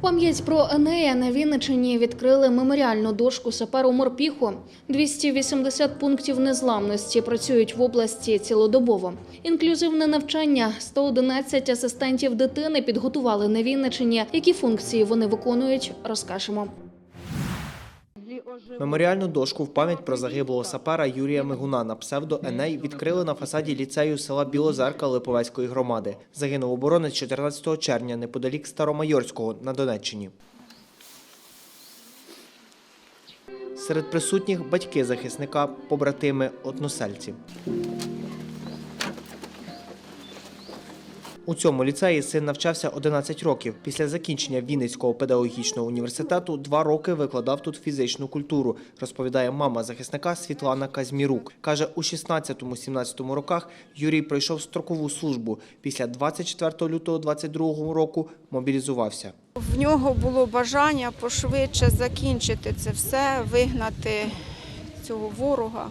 пам'ять про Енея на Вінничині відкрили меморіальну дошку саперу Морпіху. 280 пунктів незламності працюють в області цілодобово. Інклюзивне навчання 111 асистентів дитини підготували на Вінничині. Які функції вони виконують, розкажемо. Меморіальну дошку в пам'ять про загиблого сапера Юрія Мигуна на псевдо Еней відкрили на фасаді ліцею села Білозерка Липовецької громади. Загинув оборонець 14 червня неподалік Старомайорського на Донеччині. Серед присутніх батьки захисника, побратими, односельці. У цьому ліцеї син навчався 11 років. Після закінчення Вінницького педагогічного університету два роки викладав тут фізичну культуру, розповідає мама захисника Світлана Казмірук. Каже, у 16-17 роках Юрій пройшов строкову службу. Після 24 лютого 22 року мобілізувався. В нього було бажання пошвидше закінчити це все, вигнати цього ворога.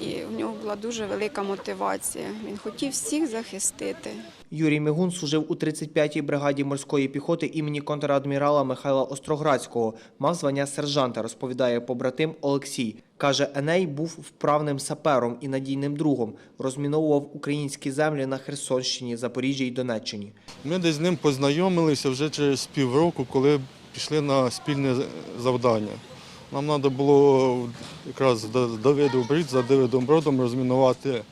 І в нього була дуже велика мотивація. Він хотів всіх захистити. Юрій Мигун служив у 35-й бригаді морської піхоти імені контрадмірала Михайла Остроградського. Мав звання сержанта, розповідає побратим Олексій. Каже, Еней був вправним сапером і надійним другом. Розміновував українські землі на Херсонщині, Запоріжжі й Донеччині. Ми десь з ним познайомилися вже через півроку, коли пішли на спільне завдання. Нам треба було якраз Давиду Брід за Давидом Бродом розмінувати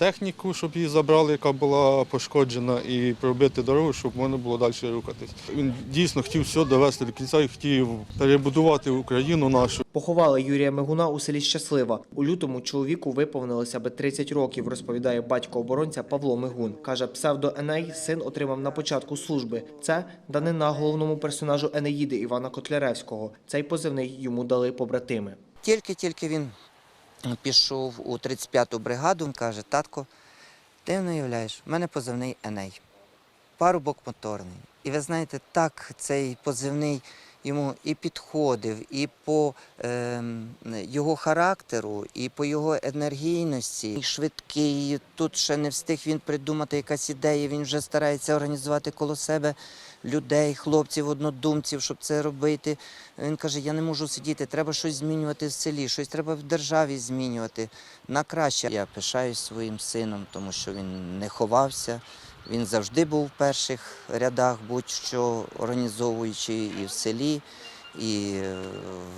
техніку, щоб її забрали, яка була пошкоджена, і пробити дорогу, щоб можна було далі рухатись. Він дійсно хотів все довести до кінця і хотів перебудувати Україну нашу. Поховали Юрія Мигуна у селі Щаслива. У лютому чоловіку виповнилося би 30 років, розповідає батько оборонця Павло Мигун. Каже, псевдо Еней син отримав на початку служби. Це данина головному персонажу Енеїди Івана Котляревського. Цей позивний йому дали побратими. Тільки-тільки він пішов у 35-ту бригаду, він каже, татко, ти не уявляєш, в мене позивний Еней, парубок моторний. І ви знаєте, так цей позивний йому і підходив, і по ем, його характеру, і по його енергійності, і швидкий. Тут ще не встиг він придумати якась ідея. Він вже старається організувати коло себе людей, хлопців, однодумців, щоб це робити. Він каже: я не можу сидіти, треба щось змінювати в селі, щось треба в державі змінювати на краще. Я пишаюсь своїм сином, тому що він не ховався. Він завжди був в перших рядах, будь-що організовуючи і в селі, і е,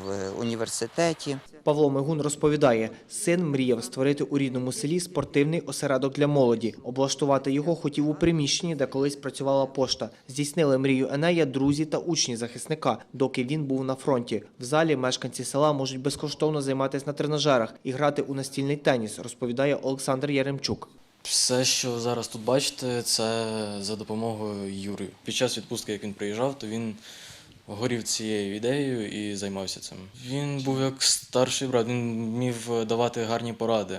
в університеті. Павло Мигун розповідає, син мріяв створити у рідному селі спортивний осередок для молоді. Облаштувати його хотів у приміщенні, де колись працювала пошта. Здійснили мрію Енея друзі та учні захисника, доки він був на фронті. В залі мешканці села можуть безкоштовно займатися на тренажерах і грати у настільний теніс, розповідає Олександр Яремчук. Все, що зараз тут бачите, це за допомогою Юри. Під час відпустки, як він приїжджав, то він горів цією ідеєю і займався цим. Він був як старший брат, він вмів давати гарні поради.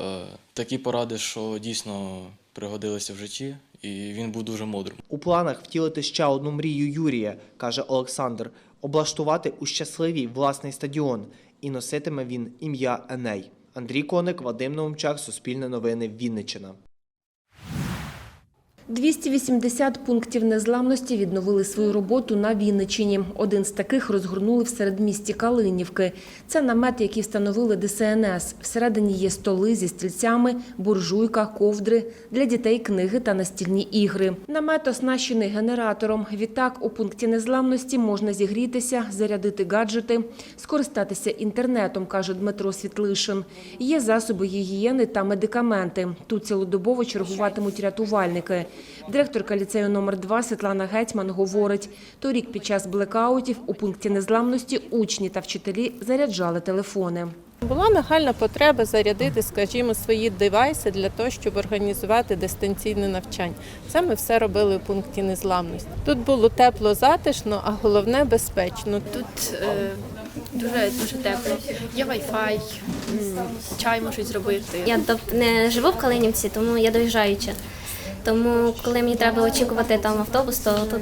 Е, Такі поради, що дійсно пригодилися в житті, і він був дуже мудрим. У планах втілити ще одну мрію Юрія, каже Олександр, облаштувати у щасливій власний стадіон. І носитиме він ім'я Еней. Андрій Коник, Вадим Наумчак, Суспільне новини, Вінниччина. 280 пунктів незламності відновили свою роботу на Вінничині. Один з таких розгорнули в середмісті Калинівки. Це намет, який встановили ДСНС. Всередині є столи зі стільцями, буржуйка, ковдри, для дітей книги та настільні ігри. Намет оснащений генератором. Відтак у пункті незламності можна зігрітися, зарядити гаджети, скористатися інтернетом, каже Дмитро Світлишин. Є засоби гігієни та медикаменти. Тут цілодобово чергуватимуть рятувальники. Директорка ліцею номер 2 Світлана Гетьман говорить, торік під час блекаутів у пункті незламності учні та вчителі заряджали телефони. Була нагальна потреба зарядити, скажімо, свої девайси для того, щоб організувати дистанційне навчання. Це ми все робили у пункті незламності. Тут було тепло, затишно, а головне безпечно. Тут е, дуже дуже тепло. Є Wi-Fi, чай можуть зробити. Я тобто не живу в Калинівці, тому я доїжджаюча. Тому, коли мені треба очікувати там автобус, то тут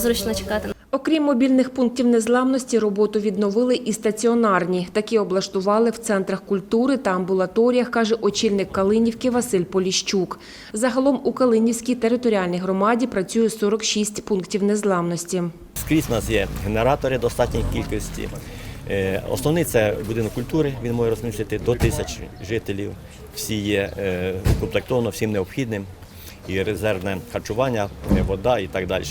зручно чекати. Окрім мобільних пунктів незламності, роботу відновили і стаціонарні. Такі облаштували в центрах культури та амбулаторіях, каже очільник Калинівки Василь Поліщук. Загалом у Калинівській територіальній громаді працює 46 пунктів незламності. Скрізь у нас є генератори достатньої кількості. Е, Основний це будинок культури, він може розмістити до тисяч жителів. Всі є е, укомплектовано всім необхідним. І резервне харчування, вода і так далі.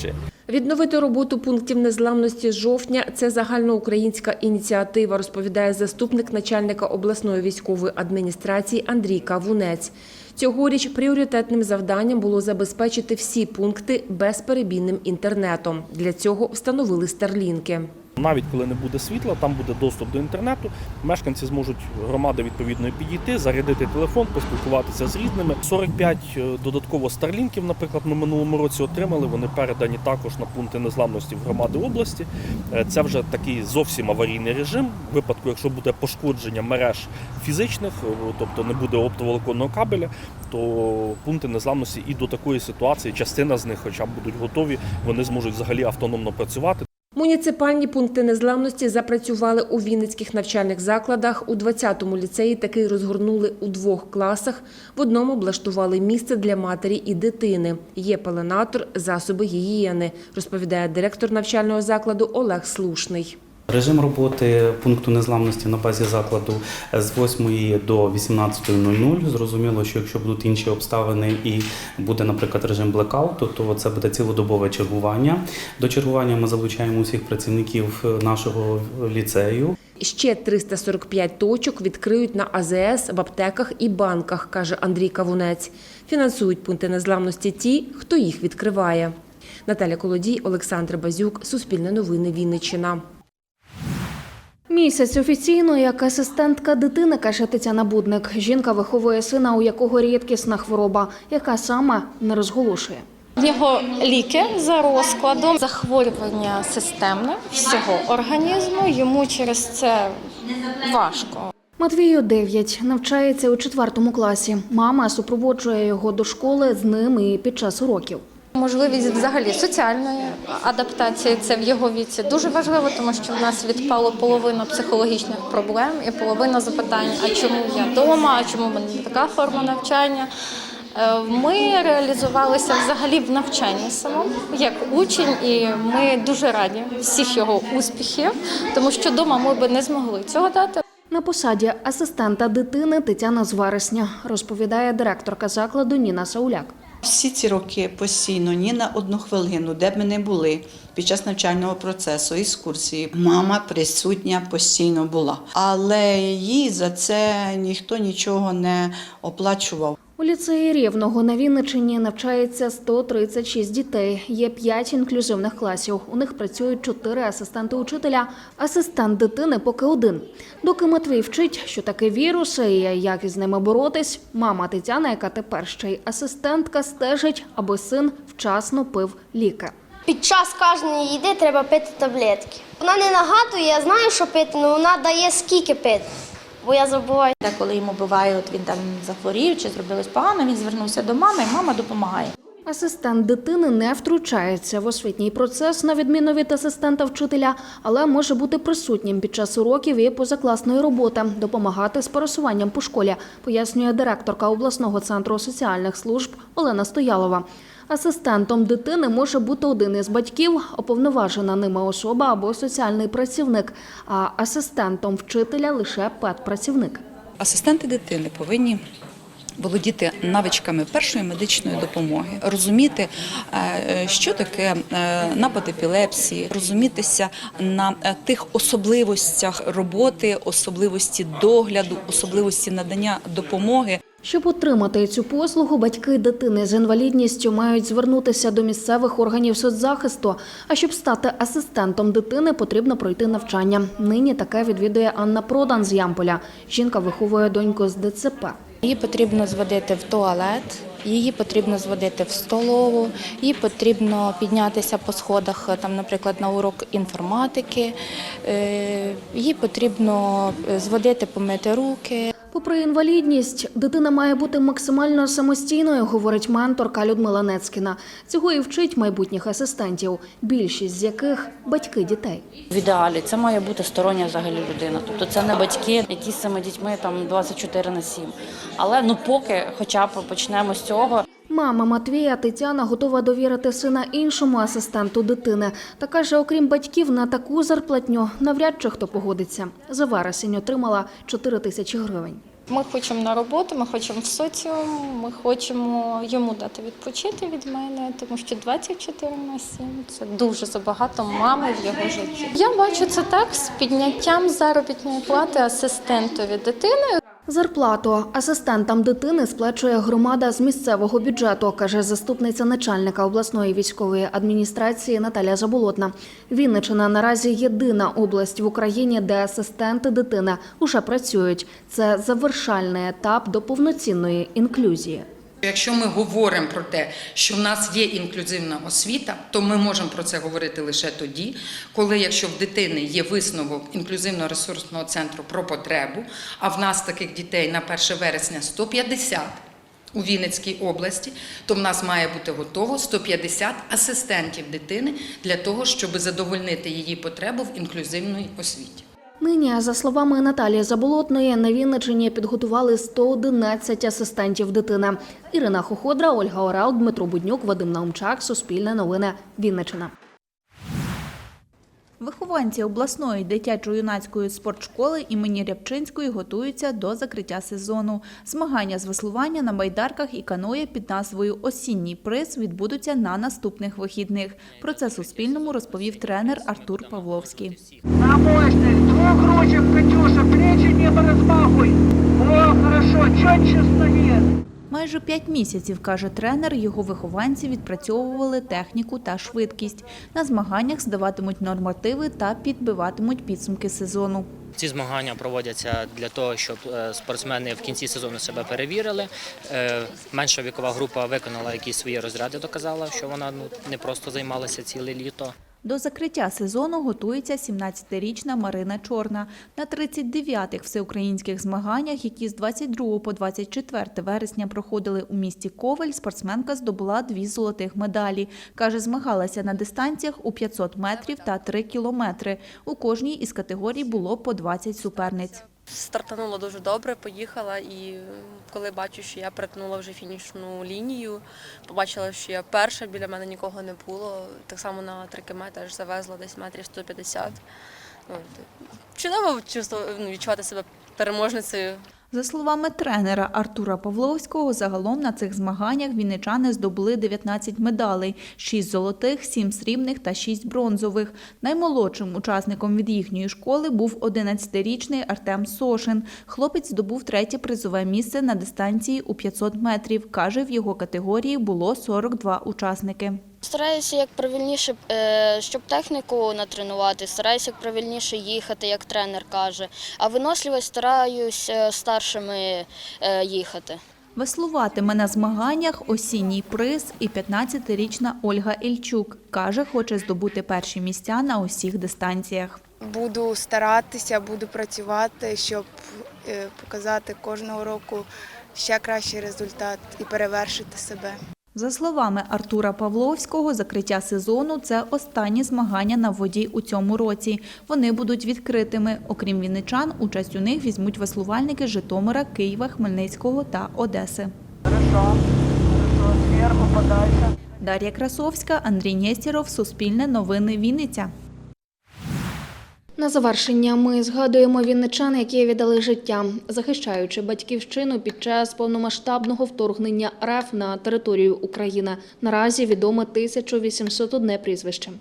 Відновити роботу пунктів незламності з жовтня – це загальноукраїнська ініціатива, розповідає заступник начальника обласної військової адміністрації Андрій Кавунець. Цьогоріч пріоритетним завданням було забезпечити всі пункти безперебійним інтернетом. Для цього встановили старлінки. Навіть коли не буде світла, там буде доступ до інтернету. Мешканці зможуть громади відповідно підійти, зарядити телефон, поспілкуватися з рідними. 45 додатково старлінків, наприклад, ми минулому році отримали. Вони передані також на пункти незламності в громади області. Е, Це вже такий зовсім аварійний режим. В випадку, якщо буде пошкодження мереж фізичних, е, тобто не буде оптоволоконного кабеля, то пункти незламності і до такої ситуації, частина з них, хоча б будуть готові, вони зможуть взагалі автономно працювати. Муніципальні пункти незламності запрацювали у Вінницьких навчальних закладах. У 20-му ліцеї такий розгорнули у двох класах. В одному облаштували місце для матері і дитини. Є пеленатор, засоби гігієни, розповідає директор навчального закладу Олег Слушний. Режим роботи пункту незламності на базі закладу з 8 до 18.00. Зрозуміло, що якщо будуть інші обставини і буде, наприклад, режим блекауту, то це буде цілодобове чергування. До чергування ми залучаємо усіх працівників нашого ліцею. Ще 345 точок відкриють на АЗС, в аптеках і банках, каже Андрій Кавунець. Фінансують пункти незламності ті, хто їх відкриває. Наталя Колодій, Олександр Базюк, Суспільне новини, Вінниччина. Місяць офіційно як асистентка дитини, каже Тетяна Будник. Жінка виховує сина, у якого рідкісна хвороба, яка саме не розголошує. В нього ліки за розкладом, захворювання системне всього організму. Йому через це важко. Матвію 9, навчається у четвертому класі. Мама супроводжує його до школи з ним і під час уроків. Можливість взагалі соціальної адаптації це в його віці дуже важливо, тому що в нас відпало половина психологічних проблем і половина запитань: а чому я вдома, а чому в мене така форма навчання. Е, Ми реалізувалися взагалі в навчанні самому як учень, і ми дуже раді всіх його успіхів, тому що вдома ми би не змогли цього дати. На посаді асистента дитини Тетяна з розповідає директорка закладу Ніна Сауляк. Всі ці роки постійно, ні на одну хвилину, де б ми не були під час навчального процесу, екскурсії, мама присутня постійно була. Але їй за це ніхто нічого не оплачував. У ліцеї Рівного на Вінниччині навчається 136 дітей. Є 5 інклюзивних класів. У них працюють 4 асистенти учителя. Асистент дитини поки один. Доки Матвій вчить, що таке віруси і як із ними боротись, мама Тетяна, яка тепер ще й асистентка, стежить, аби син вчасно пив ліки. Під час кожної їди треба пити таблетки. Вона не нагадує, я знаю, що пити, але вона дає скільки пити, бо я забуваю. Коли йому буває, от він там захворів чи зробилось погано, він звернувся до мами, і мама допомагає. Асистент дитини не втручається в освітній процес, на відміну від асистента вчителя, але може бути присутнім під час уроків і позакласної роботи, допомагати з пересуванням по школі, пояснює директорка обласного центру соціальних служб Олена Стоялова. Асистентом дитини може бути один із батьків, оповноважена ними особа або соціальний працівник, а асистентом вчителя лише педпрацівник. Асистенти дитини повинні володіти навичками першої медичної допомоги, розуміти, е, що таке е, напад епілепсії, розумітися на е, тих особливостях роботи, особливості догляду, особливості надання допомоги. Щоб отримати цю послугу, батьки дитини з інвалідністю мають звернутися до місцевих органів соцзахисту. А щоб стати асистентом дитини, потрібно пройти навчання. Нині таке відвідує Анна Продан з Ямполя. Жінка виховує доньку з ДЦП. Її потрібно зводити в туалет, Її потрібно зводити в столову, їй потрібно піднятися по сходах, там, наприклад, на урок інформатики. Е, Їй потрібно е, зводити, помити руки. Попри інвалідність, дитина має бути максимально самостійною, говорить менторка Людмила Нецькіна. Цього і вчить майбутніх асистентів, більшість з яких батьки дітей. В ідеалі це має бути стороння взагалі людина. Тобто це не батьки, які з цими дітьми там 24 на 7. Але ну поки хоча б почнемо з цього. Мама Матвія Тетяна готова довірити сина іншому асистенту дитини. Та каже, окрім батьків, на таку зарплатню навряд чи хто погодиться. За вересень отримала 4 тисячі гривень. Ми хочемо на роботу, ми хочемо в соціум, ми хочемо йому дати відпочити від мене, тому що 24 на 7 – це дуже забагато мами в його житті. Я бачу це так з підняттям заробітної плати асистентові дитини. Зарплату асистентам дитини сплачує громада з місцевого бюджету, каже заступниця начальника обласної військової адміністрації Наталя Заболотна. Вінничина наразі єдина область в Україні, де асистенти дитини уже працюють. Це завершальний етап до повноцінної інклюзії. Якщо ми говоримо про те, що в нас є інклюзивна освіта, то ми можемо про це говорити лише тоді, коли якщо в дитини є висновок інклюзивно-ресурсного центру про потребу, а в нас таких дітей на 1 вересня 150 у Вінницькій області, то в нас має бути готово 150 асистентів дитини для того, щоб задовольнити її потребу в інклюзивній освіті. Нині, за словами Наталії Заболотної, на Вінниччині підготували 111 асистентів дитини. Ірина Хоходра, Ольга Орел, Дмитро Буднюк, Вадим Наумчак, Суспільне новини, Вінниччина. Вихованці обласної дитячо-юнацької спортшколи імені Рябчинської готуються до закриття сезону. Змагання з веслування на байдарках і каноє під назвою Осінній приз відбудуться на наступних вихідних. Про це Суспільному розповів тренер Артур Павловський. На мощность, Катюша, плечи не размахуй. О, хорошо, четче стоит. Майже п'ять місяців, каже тренер, його вихованці відпрацьовували техніку та швидкість. На змаганнях здаватимуть нормативи та підбиватимуть підсумки сезону. Ці змагання проводяться для того, щоб е, спортсмени в кінці сезону себе перевірили. Е, Менша вікова група виконала якісь свої розряди, доказала, що вона ну не просто займалася ціле літо. До закриття сезону готується 17-річна Марина Чорна. На 39-х всеукраїнських змаганнях, які з 22 по 24 вересня проходили у місті Ковель, спортсменка здобула дві золотих медалі. Каже, змагалася на дистанціях у 500 метрів та 3 кілометри. У кожній із категорій було по 20 суперниць. Стартанула дуже добре, поїхала, і коли бачу, що я перетнула вже фінішну лінію, побачила, що я перша, біля мене нікого не було. Так само на 3 км завезла десь метрів 150. От. Чудово чувство, ну, відчувати себе переможницею. За словами тренера Артура Павловського, загалом на цих змаганнях вінничани здобули 19 медалей, 6 золотих, 7 срібних та 6 бронзових. Наймолодшим учасником від їхньої школи був 11-річний Артем Сошин. Хлопець здобув третє призове місце на дистанції у 500 метрів. Каже, в його категорії було 42 учасники. Стараюся як правильніше, е, щоб техніку натренувати, стараюся як правильніше їхати, як тренер каже. А виносливість стараюсь е, старшими е, їхати. Веслуватиме на змаганнях осінній приз і 15-річна Ольга Ільчук. Каже, хоче здобути перші місця на усіх дистанціях. Буду старатися, буду працювати, щоб показати кожного року ще кращий результат і перевершити себе. За словами Артура Павловського, закриття сезону це останні змагання на воді у цьому році. Вони будуть відкритими. Окрім вінничан, участь у них візьмуть веслувальники Житомира, Києва, Хмельницького та Одеси. Дар'я Красовська, Андрій Нєстєров, Суспільне новини Вінниця. На завершення ми згадуємо вінничан, які віддали життя, захищаючи батьківщину під час повномасштабного вторгнення РФ на територію України. Наразі відомо 1801 прізвище.